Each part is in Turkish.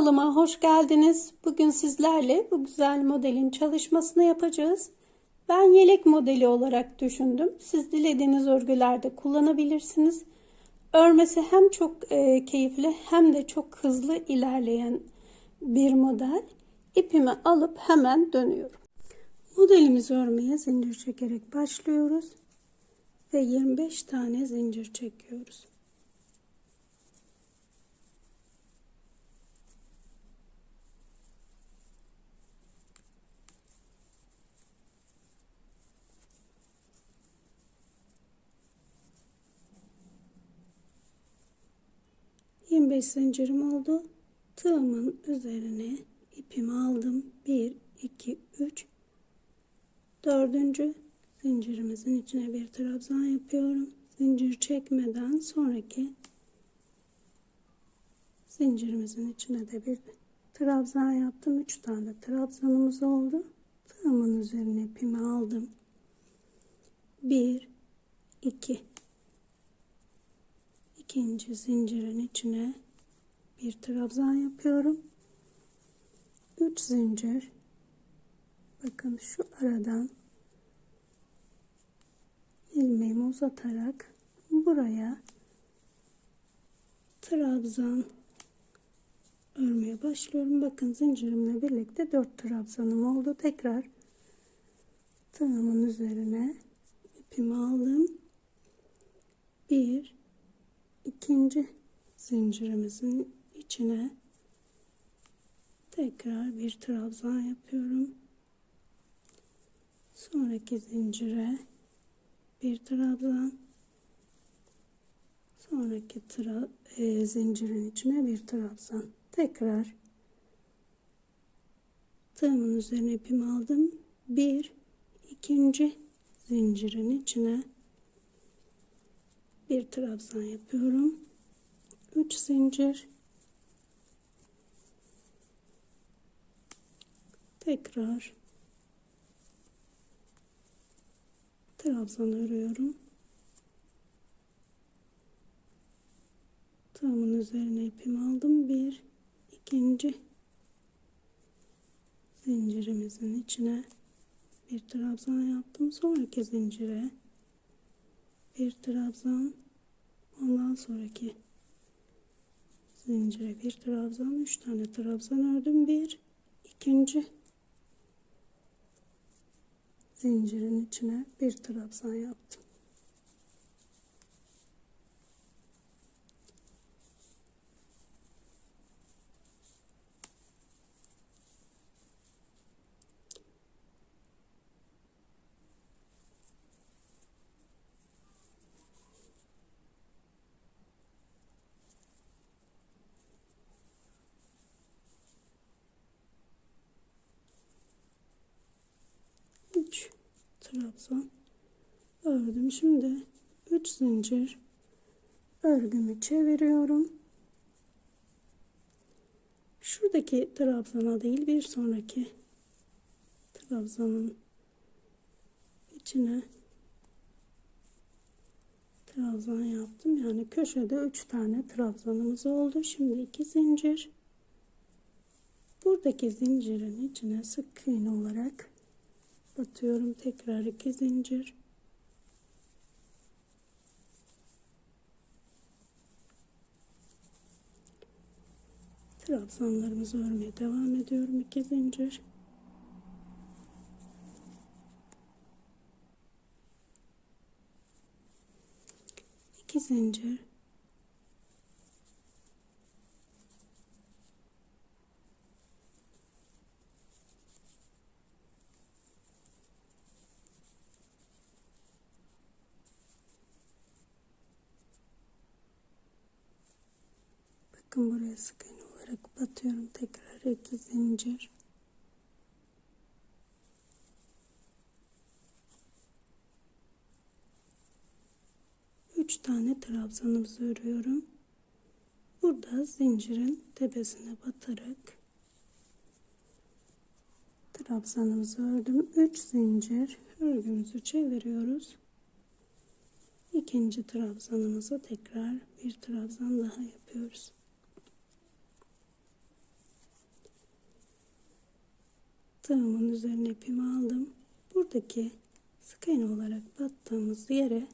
Kanalıma hoş geldiniz. Bugün sizlerle bu güzel modelin çalışmasını yapacağız. Ben yelek modeli olarak düşündüm. Siz dilediğiniz örgülerde kullanabilirsiniz. Örmesi hem çok e, keyifli hem de çok hızlı ilerleyen bir model. İpimi alıp hemen dönüyorum. Modelimizi örmeye zincir çekerek başlıyoruz ve 25 tane zincir çekiyoruz. Yirmi beş zincirim oldu. Tığımın üzerine ipimi aldım. Bir, iki, üç, dördüncü zincirimizin içine bir trabzan yapıyorum. Zincir çekmeden sonraki zincirimizin içine de bir trabzan yaptım. Üç tane trabzanımız oldu. Tığımın üzerine ipimi aldım. Bir, iki, ikinci zincirin içine bir trabzan yapıyorum. Üç zincir. Bakın şu aradan ilmeğimi uzatarak buraya trabzan örmeye başlıyorum. Bakın zincirimle birlikte 4 trabzanım oldu. Tekrar tığımın üzerine ipimi aldım. Bir ikinci zincirimizin içine tekrar bir trabzan yapıyorum. Sonraki zincire bir trabzan. Sonraki tra e, zincirin içine bir trabzan. Tekrar tığımın üzerine ipimi aldım. Bir ikinci zincirin içine bir trabzan yapıyorum 3 zincir tekrar trabzan örüyorum. Tığımın üzerine ipimi aldım. Bir, ikinci zincirimizin içine bir trabzan yaptım. Sonraki zincire bir trabzan ondan sonraki zincire bir trabzan üç tane trabzan ördüm. Bir, ikinci zincirin içine bir trabzan yaptım. Üç trabzan ördüm. Şimdi 3 zincir örgümü çeviriyorum. Şuradaki trabzana değil bir sonraki trabzanın içine trabzan yaptım. Yani köşede 3 tane trabzanımız oldu. Şimdi 2 zincir buradaki zincirin içine sık iğne olarak batıyorum tekrar iki zincir. Trabzanlarımızı örmeye devam ediyorum. İki zincir. İki zincir Bakın buraya sık iğne olarak batıyorum. Tekrar iki zincir. Üç tane trabzanımızı örüyorum. Burada zincirin tepesine batarak trabzanımızı ördüm. Üç zincir örgümüzü çeviriyoruz. İkinci trabzanımıza tekrar bir trabzan daha yapıyoruz. Tığımın üzerine ipimi aldım. Buradaki sık iğne olarak battığımız yere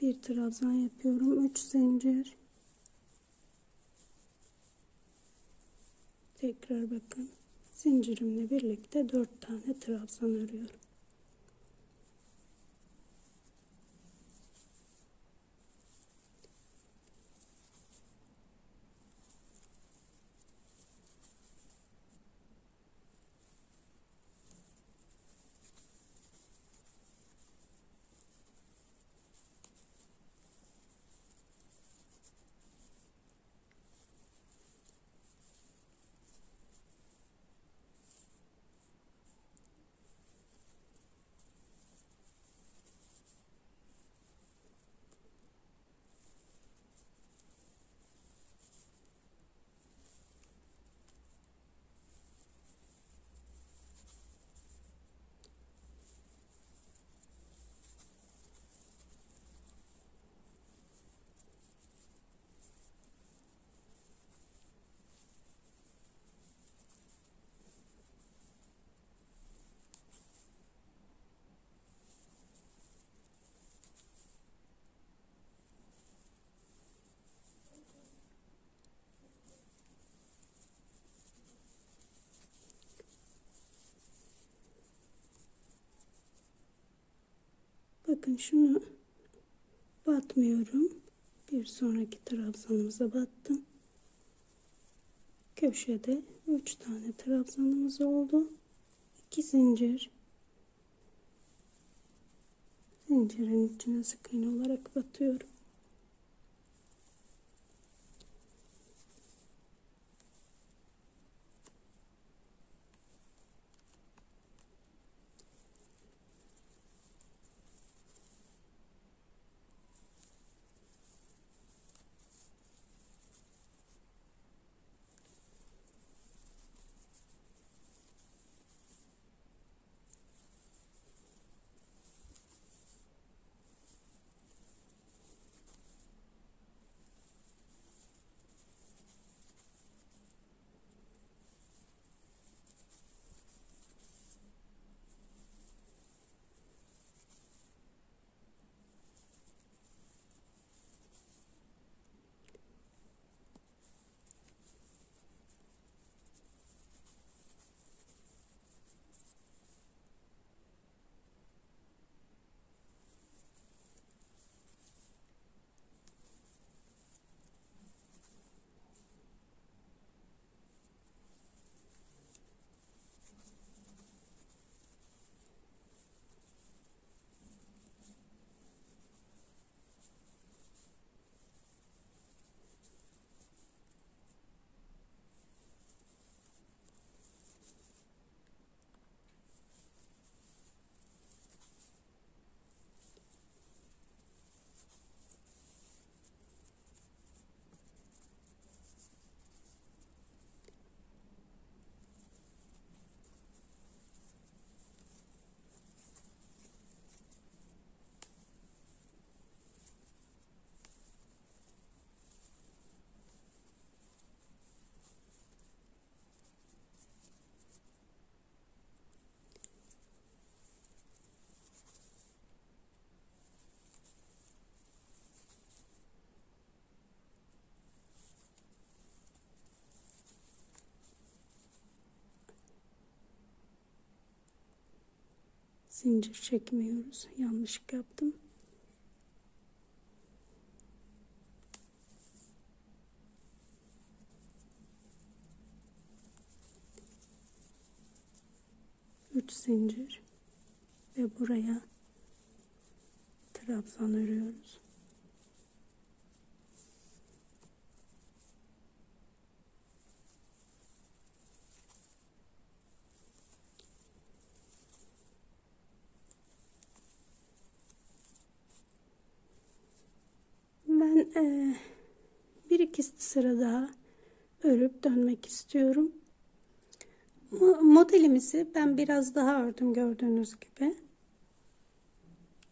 bir trabzan yapıyorum. 3 zincir. Tekrar bakın. Zincirimle birlikte 4 tane trabzan örüyorum. Bakın şunu batmıyorum. Bir sonraki trabzanımıza battım. Köşede 3 tane trabzanımız oldu. 2 zincir. Zincirin içine sık iğne olarak batıyorum. Zincir çekmiyoruz. Yanlışlık yaptım. Üç zincir ve buraya trabzan örüyoruz. Eee, bir iki sıra daha örüp dönmek istiyorum. Mo- Modelimizi ben biraz daha ördüm gördüğünüz gibi.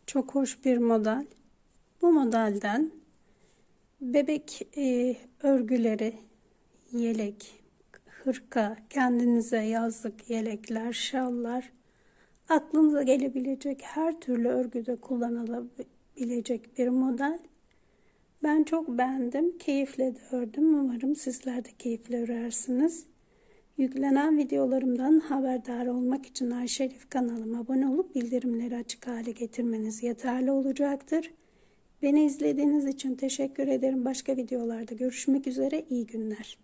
Çok hoş bir model. Bu modelden bebek eee, örgüleri, yelek, hırka, kendinize yazlık yelekler, şallar, aklınıza gelebilecek her türlü örgüde kullanılabilecek bir model. Ben çok beğendim, keyifle de ördüm. Umarım sizler de keyifle örersiniz. Yüklenen videolarımdan haberdar olmak için Ayşe Elif kanalıma abone olup bildirimleri açık hale getirmeniz yeterli olacaktır. Beni izlediğiniz için teşekkür ederim. Başka videolarda görüşmek üzere. İyi günler.